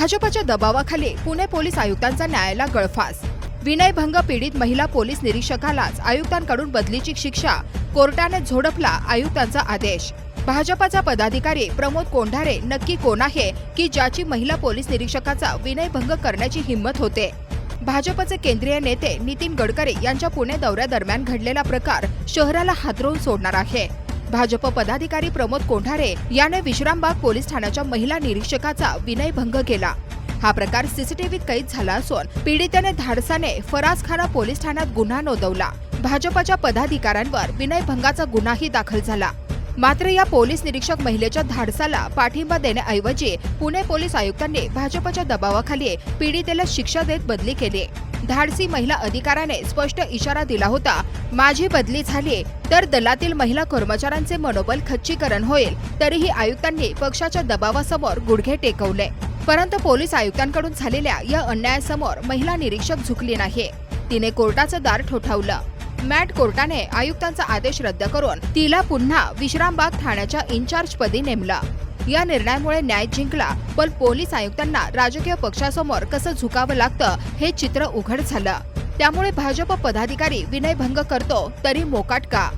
भाजपच्या दबावाखाली पुणे पोलीस आयुक्तांचा न्यायाला गळफास. विनयभंग पीडित महिला पोलीस निरीक्षकालाच आयुक्तांकडून बदलीची शिक्षा कोर्टाने झोडपला आयुक्तांचा आदेश. भाजपाचा पदाधिकारी प्रमोद कोंढारे नक्की कोण आहे की ज्याची महिला पोलीस निरीक्षकाचा विनयभंग करण्याची हिंमत होते? भाजपचे केंद्रीय नेते नितीन गडकरी यांच्या पुणे दौऱ्यादरम्यान घडलेला प्रकार शहराला हादरवून सोडणार आहे. भाजप पदाधिकारी प्रमोद कोंढारे याने विश्रामबाग पोलीस ठाण्याच्या महिला निरीक्षकाचा विनयभंग केला. हा प्रकार सीसीटीव्हीत कैद झाला असून पीडितेने धाडसाने फराजखाना पोलीस ठाण्यात गुन्हा नोंदवला. भाजपच्या पदाधिकाऱ्यांवर विनयभंगाचा गुन्हाही दाखल झाला. मात्र या पोलीस निरीक्षक महिलेच्या धाडसाला पाठिंबा देण्याऐवजी पुणे पोलीस आयुक्तांनी भाजपच्या दबावाखाली पीडितेला शिक्षा देत बदली केली. धाडसी महिला अधिकाऱ्याने स्पष्ट इशारा दिला होता माझी बदली झाली तर दलातील महिला कर्मचाऱ्यांचे मनोबल खच्चीकरण होईल तरीही आयुक्तांनी पक्षाच्या दबावासमोर गुडघे टेकवले. परंतु पोलीस आयुक्तांकडून झालेल्या या अन्यायासमोर महिला निरीक्षक झुकली नाही. तिने कोर्टाचं दार ठोठावलं. मॅट कोर्टाने आयुक्तांचा आदेश रद्द करून तिला पुन्हा विश्रामबाग ठाण्याच्या इन्चार्ज पदी या निर्णयामुळे न्याय जिंकला पण पोलीस आयुक्तांना राजकीय पक्षासमोर कसं झुकावं लागतं हे चित्र उघड झालं. त्यामुळे भाजप पदाधिकारी विनयभंग करतो तरी मोकाट का?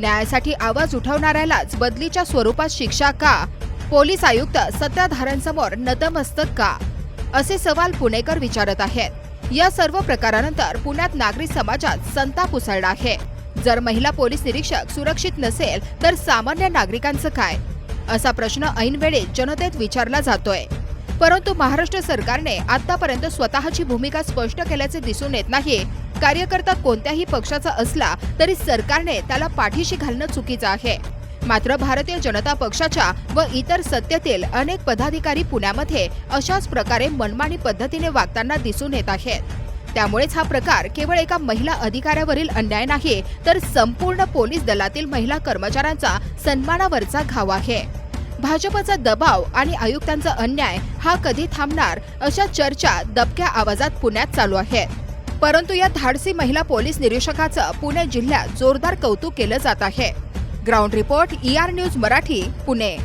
न्यायासाठी आवाज उठवणाऱ्यालाच बदलीच्या स्वरूपात शिक्षा का? पोलीस आयुक्त सत्ताधाऱ्यांसमोर नतमस्तक का? असे सवाल पुणेकर विचारत आहेत. या सर्व प्रकारानंतर पुण्यात नागरिक समाजात संताप उसळला आहे. जर महिला पोलीस निरीक्षक सुरक्षित नसेल तर सामान्य नागरिकांचं काय? असा प्रश्न ऐनवेळी जनतेत विचारला जातोय. परंतु महाराष्ट्र सरकारने आतापर्यंत स्वतःची भूमिका स्पष्ट केल्याचे दिसून येत नाही. कार्यकर्ता कोणत्याही पक्षाचा असला तरी सरकारने त्याला पाठीशी घालणं चुकीचं आहे. मात्र भारतीय जनता पक्षाच्या व इतर सत्तेतील अनेक पदाधिकारी पुण्यामध्ये अशाच प्रकारे मनमानी पद्धतीने वागताना दिसून येत आहेत. त्यामुळेच हा प्रकार केवळ एका महिला अधिकाऱ्यावरील अन्याय नाही तर संपूर्ण पोलीस दलातील महिला कर्मचाऱ्यांचा सन्मानावरचा घाव आहे. भाजपचा दबाव आणि आयुक्तांचा अन्याय हा कधी थांबणार अशा चर्चा दबक्या आवाजात पुण्यात चालू आहेत. परंतु या धाडसी महिला पोलीस निरीक्षकाचं पुणे जिल्ह्यात जोरदार कौतुक केलं जात आहे. Ground report E R news Marathi Pune.